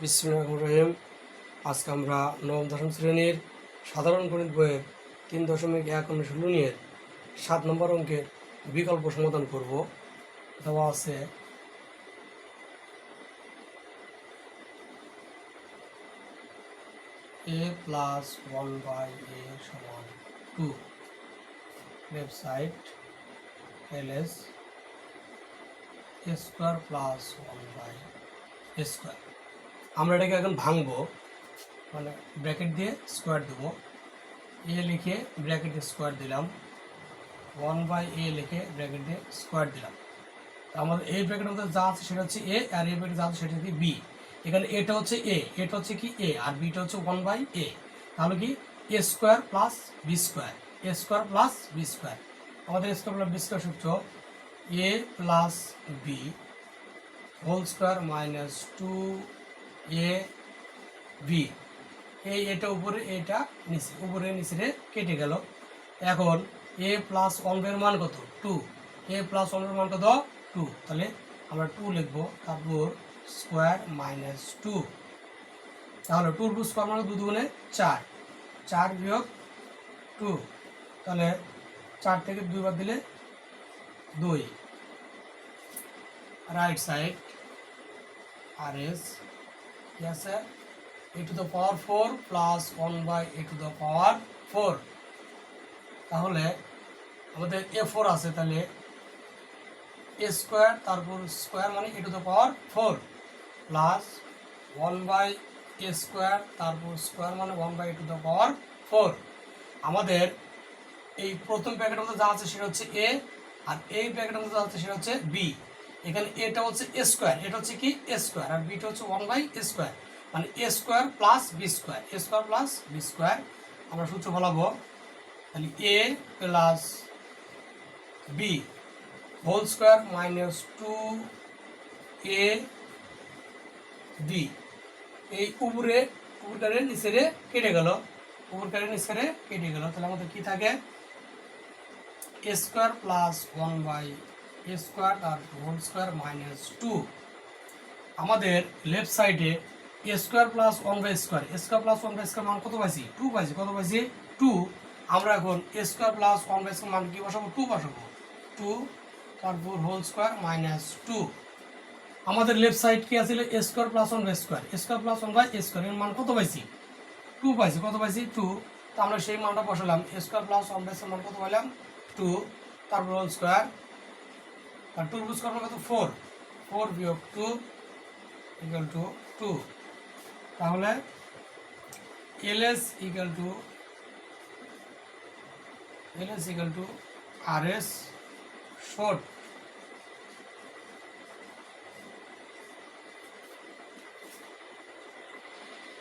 বিসমুল্লাহ রহিম। আজকে আমরা নবম, দশম শ্রেণির সাধারণ গণিত বইয়ের তিন দশমিক এক অনুশীলন নিয়ে সাত নম্বর অঙ্কের বিকল্প সমাধান করব। দেওয়া আছে a plus one by a সমান two website L S square plus one by square আমরা এটাকে এখন ভাঙবো। মানে ব্র্যাকেট দিয়ে স্কোয়ার দেবো। এ লিখে ব্র্যাকেটে স্কোয়ার দিলাম। ওয়ান বাই এ লিখে ব্র্যাকেট দিয়ে স্কোয়ার দিলাম। আমাদের এই ব্র্যাকেটের মধ্যে যা আছে সেটা হচ্ছে এ আর এই ব্র্যাকেট যা আছে সেটা হচ্ছে বি এখানে এটা হচ্ছে এ এটা হচ্ছে কি এ আর বিটা হচ্ছে ওয়ান বাই এ তাহলে কি? A square plus b square a square plus b square আমাদের স্কোয়ার প্লাস বি স্কোয়ার সূত্র a plus b whole square minus two a b এই এটা উপরে, এটা নিচে, উপরে নিচে কেটে গেল। এখন এ প্লাস ওয়ানের মান কত? টু এ প্লাস ওয়ানের মান কত? টু তাহলে আমরা টু লিখব, তারপর স্কোয়ার মাইনাস টু তাহলে টুর টু স্কোয়ার মানে দু দুগুণে চার। চার বিয়োগ টু তাহলে চার থেকে দুইবার দিলে দুই। Right side R S yes, sir. A to the power 4 plus 1 by a to the power 4 তাহলে আমাদের এ ফোর আছে, তাহলে এ স্কোয়ার তারপর স্কোয়ার মানে a to the power four plus one by a square তারপর স্কোয়ার মানে one by a to the power four আমাদের এই প্রথম প্যাকেটের মধ্যে যা আছে সেটা হচ্ছে এ আর এই প্যাকেটের মধ্যে যা আছে সেটা হচ্ছে বি এখানে এটা হচ্ছে এ স্কোয়ার, এটা হচ্ছে কি? এ স্কোয়ার, আর বিটা হচ্ছে ওয়ান বাই এ স্কোয়ার। মানে a square plus b square a square plus b square আমরা সূত্র বলাবো। তাহলে a plus b whole square minus two a b এই উপরে উপরকারের নিচেরে কেটে গেল। উপরকারের নিচেরে কেটে গেল। তাহলে আমাদের কি থাকে? A square plus one by a square R whole square minus two আমাদের লেফট সাইডে a square plus one by square square plus one by square মান কত পাইছি? টু পাইছি। কত পাইছি? টু আমরা এখন a square plus one by square মান কি বসাবো? টু বসাবো। টু তারপর হোল স্কোয়ার মাইনাস টু আমাদের লেফট সাইড কি আছে? Square plus one by square square plus one by square মান কত পাইছি? টু পাইছি। কত পাইছি? টু তো আমরা সেই মানটা বসালাম। Square plus one by square মান কত পাইলাম? টু তারপর হোল স্কোয়ার আর টু প্লাস স্কোয়ার কত? ফোর ফোর বিয়োগ টু ইকাল টু টু তাহলে L S equal two L S equal two R S short